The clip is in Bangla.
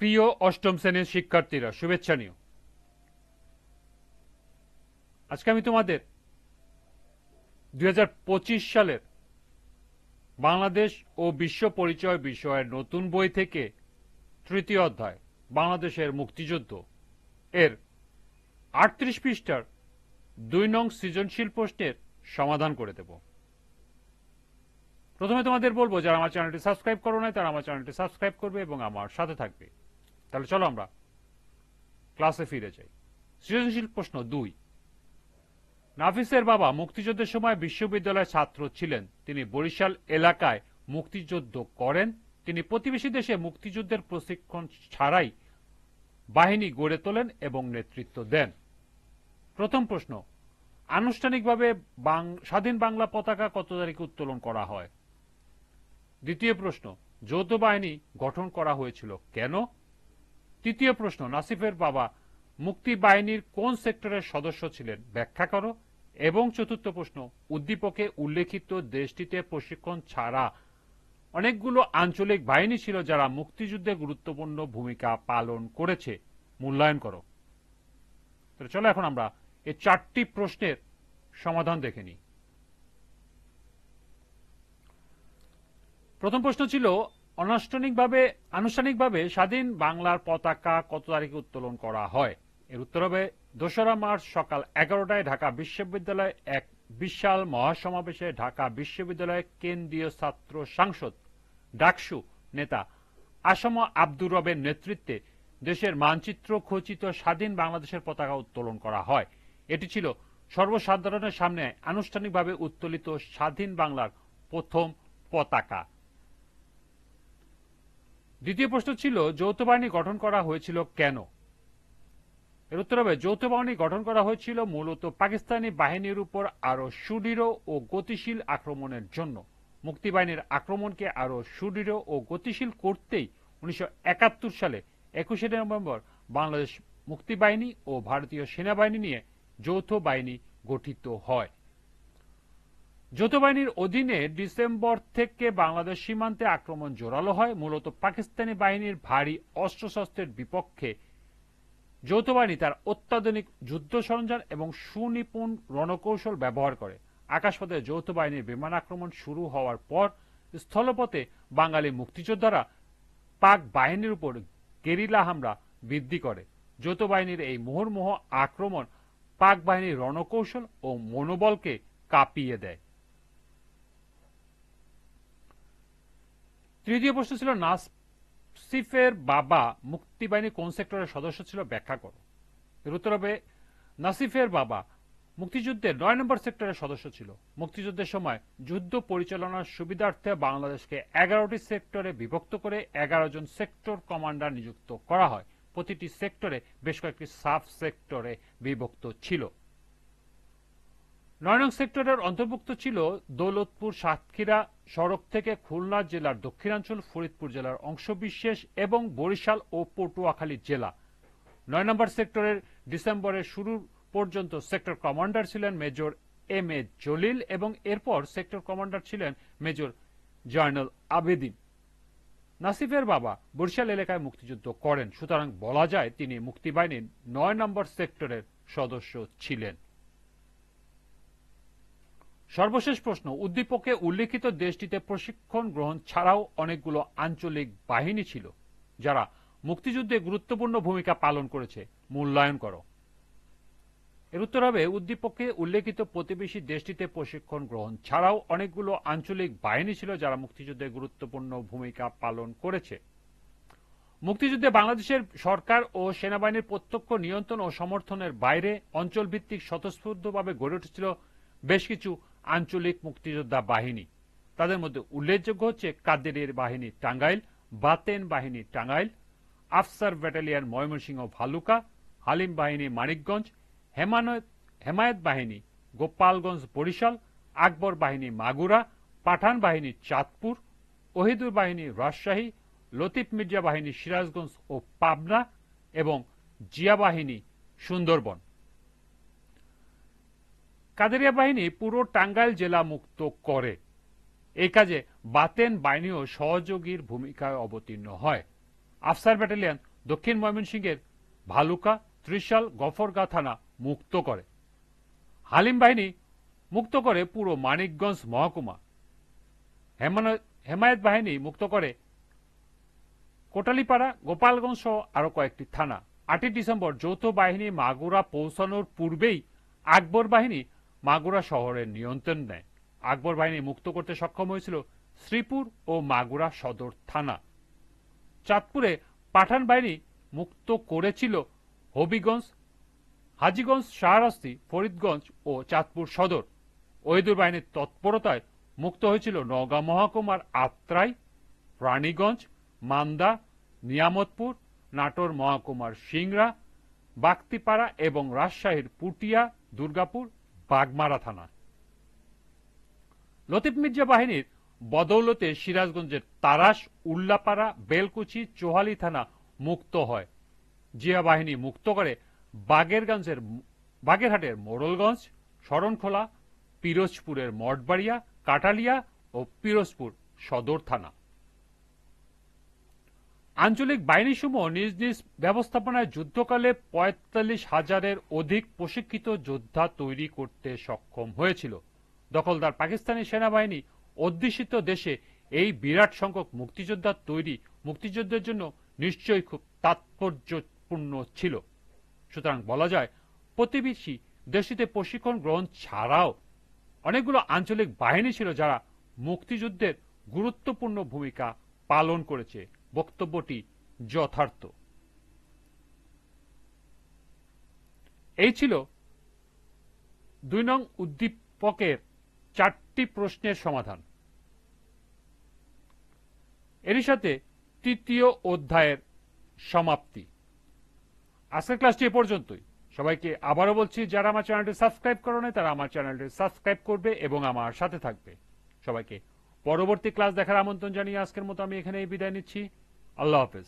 প্রিয় অষ্টম শ্রেণির শিক্ষার্থীরা, শুভেচ্ছা নিও। আজকে আমি তোমাদের দুই হাজার পঁচিশ সালের বাংলাদেশ ও বিশ্ব পরিচয় বিষয়ের নতুন বই থেকে তৃতীয় অধ্যায়, বাংলাদেশের মুক্তিযুদ্ধ, এর আটত্রিশ পৃষ্ঠার দুই নং সৃজনশীল প্রশ্নের সমাধান করে দেব। প্রথমে তোমাদের বলব, যারা আমার চ্যানেলটি সাবস্ক্রাইব করো নাই, তারা আমার চ্যানেলটি সাবস্ক্রাইব করবে এবং আমার সাথে থাকবে। তাহলে চলো আমরা। ক্লাসে ফিরে যাই। সৃজনশীল প্রশ্ন দুই। নাফিসের বাবা মুক্তিযুদ্ধের সময় বিশ্ববিদ্যালয়ের ছাত্র ছিলেন। তিনি বরিশাল এলাকায় মুক্তিযুদ্ধ করেন। তিনি প্রতিবেশী দেশে মুক্তিযুদ্ধের প্রশিক্ষণ ছাড়াই বাহিনী গড়ে তোলেন এবং নেতৃত্ব দেন। প্রথম প্রশ্ন, আনুষ্ঠানিকভাবে স্বাধীন বাংলা পতাকা কত তারিখে উত্তোলন করা হয়? দ্বিতীয় প্রশ্ন, যৌথ বাহিনী গঠন করা হয়েছিল কেন? তৃতীয় প্রশ্ন, নাসিফের বাবা মুক্তি বাহিনীর কোন সেক্টরের সদস্য ছিলেন? ব্যাখ্যা করো। এবং চতুর্থ প্রশ্ন, উদ্দীপকে উল্লেখিত দেশটিতে প্রশিক্ষণ ছাড়া অনেকগুলো আঞ্চলিক বাহিনী ছিল যারা মুক্তিযুদ্ধে গুরুত্বপূর্ণ ভূমিকা পালন করেছে। মূল্যায়ন করো। চলো এখন আমরা এই চারটি প্রশ্নের সমাধান দেখে নিই। প্রথম প্রশ্ন ছিল অনানুষ্ঠানিকভাবে, আনুষ্ঠানিকভাবে স্বাধীন বাংলার পতাকা কত তারিখে উত্তোলন করা হয়? এর উত্তর হবে, দোসরা মার্চ সকাল এগারোটায় ঢাকা বিশ্ববিদ্যালয়ে এক বিশাল মহাসমাবেশে ঢাকা বিশ্ববিদ্যালয়ের কেন্দ্রীয় ছাত্র সাংসদ, ডাকসু নেতা আসম আব্দুর রবের নেতৃত্বে দেশের মানচিত্র খচিত স্বাধীন বাংলাদেশের পতাকা উত্তোলন করা হয়। এটি ছিল সর্বসাধারণের সামনে আনুষ্ঠানিকভাবে উত্তোলিত স্বাধীন বাংলার প্রথম পতাকা। দ্বিতীয় প্রশ্ন ছিল, যৌথ বাহিনী গঠন করা হয়েছিল কেন? এর উত্তর হবে, যৌথ বাহিনী গঠন করা হয়েছিল মূলত পাকিস্তানি বাহিনীর উপর আরও সুদৃঢ় ও গতিশীল আক্রমণের জন্য। মুক্তিবাহিনীর আক্রমণকে আরও সুদৃঢ় ও গতিশীল করতেই উনিশশো একাত্তর সালে একুশে নভেম্বর বাংলাদেশ মুক্তিবাহিনী ও ভারতীয় সেনাবাহিনী নিয়ে যৌথ বাহিনী গঠিত হয়। যৌথ বাহিনীর অধীনে ডিসেম্বর থেকে বাংলাদেশ সীমান্তে আক্রমণ জোরালো হয়। মূলত পাকিস্তানি বাহিনীর ভারী অস্ত্রশস্ত্রের বিপক্ষে যৌথ বাহিনী তার অত্যাধুনিক যুদ্ধ সরঞ্জাম এবং সুনিপুণ রণকৌশল ব্যবহার করে। আকাশপথে যৌথ বাহিনীর বিমান আক্রমণ শুরু হওয়ার পর স্থলপথে বাঙালি মুক্তিযোদ্ধারা পাক বাহিনীর উপর গেরিলা হামলা বৃদ্ধি করে। যৌথ বাহিনীর এই মুহুর্মুহ আক্রমণ পাক বাহিনীর রণকৌশল ও মনোবলকে কাঁপিয়ে দেয়। তৃতীয় প্রশ্ন ছিল, নাসিফের বাবা মুক্তিবাহিনী কোন সেক্টরের সদস্য ছিল? ব্যাখ্যা করো। এর উত্তর হবে, নাসিফের বাবা মুক্তিযুদ্ধের নয় নম্বর সেক্টরের সদস্য ছিল। মুক্তিযুদ্ধের সময় যুদ্ধ পরিচালনার সুবিধার্থে বাংলাদেশকে এগারোটি সেক্টরে বিভক্ত করে এগারো জন সেক্টর কমান্ডার নিযুক্ত করা হয়। প্রতিটি সেক্টরে বেশ কয়েকটি সাব সেক্টরে বিভক্ত ছিল। নয় নং সেক্টরের অন্তর্ভুক্ত ছিল দৌলতপুর সাতক্ষীরা সড়ক থেকে খুলনা জেলার দক্ষিণাঞ্চল, ফরিদপুর জেলার অংশবিশেষ এবং বরিশাল ও পটুয়াখালী জেলা। নয় নম্বর সেক্টরের ডিসেম্বরের শুরু পর্যন্ত সেক্টর কমান্ডার ছিলেন মেজর এম এ জলিল এবং এরপর সেক্টর কমান্ডার ছিলেন মেজর জয়নাল আবেদিন নাসিফের বাবা বরিশাল এলাকায় মুক্তিযুদ্ধ করেন। সুতরাং বলা যায় তিনি মুক্তিবাহিনীর নয় নম্বর সেক্টরের সদস্য ছিলেন। সর্বশেষ প্রশ্ন, উদ্দীপকে উল্লেখিত দেশটিতে প্রশিক্ষণ গ্রহণ ছাড়াও অনেকগুলো আঞ্চলিক বাহিনী ছিল, যারা মুক্তিযুদ্ধে গুরুত্বপূর্ণ ভূমিকা পালন করেছে। মূল্যায়ন করো। এর উত্তর হবে, উদ্দীপকে উল্লেখিত প্রতিবেশী দেশটিতে প্রশিক্ষণ গ্রহণ ছাড়াও অনেকগুলো আঞ্চলিক বাহিনী ছিল যারা মুক্তিযুদ্ধে গুরুত্বপূর্ণ ভূমিকা পালন করেছে। মুক্তিযুদ্ধে বাংলাদেশের সরকার ও সেনাবাহিনীর প্রত্যক্ষ নিয়ন্ত্রণ ও সমর্থনের বাইরে অঞ্চলভিত্তিক স্বতঃস্ফূর্তভাবে গড়ে উঠেছিল বেশ কিছু আঞ্চলিক মুক্তিযোদ্ধা বাহিনী। তাদের মধ্যে উল্লেখযোগ্য হচ্ছে কাদেরের বাহিনী টাঙ্গাইল, বাতেন বাহিনী টাঙ্গাইল, আফসার ব্যাটালিয়ন ময়মনসিংহ ভালুকা, হালিম বাহিনী মানিকগঞ্জ হেমানত হেমায়ত বাহিনী গোপালগঞ্জ বরিশাল, আকবর বাহিনী মাগুরা, পাঠান বাহিনী চাঁদপুর, ওহিদুর বাহিনী রাজশাহী, লতিফ মির্জা বাহিনী সিরাজগঞ্জ ও পাবনা এবং জিয়া বাহিনী সুন্দরবন। কাদেরিয়া বাহিনী পুরো টাঙ্গাইল জেলা মুক্ত করে। এই কাজে বাতেন বাহিনীও সহযোগীর ভূমিকায় অবতীর্ণ হয়। আফসার ব্যাটালিয়ন দক্ষিণ ময়মনসিংহের ভালুকা ত্রিশাল গফরগা থানা মুক্ত করে। হালিম বাহিনী মুক্ত করে পুরো মানিকগঞ্জ মহকুমা। হেমায়েত বাহিনী মুক্ত করে কোটালীপাড়া, গোপালগঞ্জ সহ আরও কয়েকটি থানা। আটই ডিসেম্বর যৌথ বাহিনী মাগুরা পৌঁছানোর পূর্বেই আকবর বাহিনী মাগুরা শহরের নিয়ন্ত্রণ নেয়। আকবর বাহিনী মুক্ত করতে সক্ষম হয়েছিল শ্রীপুর ও মাগুরা সদর থানা। চাঁদপুরে পাঠান বাহিনী মুক্ত করেছিল হবিগঞ্জ, হাজীগঞ্জ, শাহরাস্তি, ফরিদগঞ্জ ও চাঁদপুর সদর। ওয়েদুর বাহিনীর তৎপরতায় মুক্ত হয়েছিল নওগাঁ মহকুমার আত্রাই প্রাণীগঞ্জ মান্দা, নিয়ামতপুর, নাটোর মহকুমার সিংড়া বাক্তিপাড়া এবং রাজশাহীর পুটিয়া, দুর্গাপুর বাগমারা থানা। লতিফ মির্জা বাহিনীর বদৌলতে সিরাজগঞ্জের তারাস উল্লাপাড়া, বেলকুচি, চোহালি থানা মুক্ত হয়। জিয়া বাহিনী মুক্ত করে বাগেরগঞ্জের বাগেরহাটের মোড়লগঞ্জ, শরণখোলা, পিরোজপুরের মঠবাড়িয়া, কাটালিয়া ও পিরোজপুর সদর থানা। আঞ্চলিক বাহিনীসমূহ নিজ নিজ ব্যবস্থাপনায় যুদ্ধকালে পঁয়তাল্লিশ হাজারের অধিক প্রশিক্ষিত যোদ্ধা তৈরি করতে সক্ষম হয়েছিল। দখলদার পাকিস্তানি সেনাবাহিনী অধ্যুষিত দেশে এই বিরাট সংখ্যক মুক্তিযোদ্ধা তৈরি মুক্তিযুদ্ধের জন্য নিশ্চয়ই খুব তাৎপর্যপূর্ণ ছিল। সুতরাং বলা যায়, প্রতিবেশী দেশটিতে প্রশিক্ষণ গ্রহণ ছাড়াও অনেকগুলো আঞ্চলিক বাহিনী ছিল যারা মুক্তিযুদ্ধের গুরুত্বপূর্ণ ভূমিকা পালন করেছে। বক্তব্যটি যথার্থ। এই ছিল দুই নং উদ্দীপকের চারটি প্রশ্নের সমাধান। এরই সাথে তৃতীয় অধ্যায়ের সমাপ্তি। আজকের ক্লাসটি এ পর্যন্তই। সবাইকে আবারও বলছি, যারা আমার চ্যানেলটি সাবস্ক্রাইব করো তারা আমার চ্যানেলটি সাবস্ক্রাইব করবে এবং আমার সাথে থাকবে। সবাইকে পরবর্তী ক্লাস দেখার আমন্ত্রণ জানিয়ে আজকের মতো আমি এখানেই বিদায় নিচ্ছি। আল্লাহ হাফেজ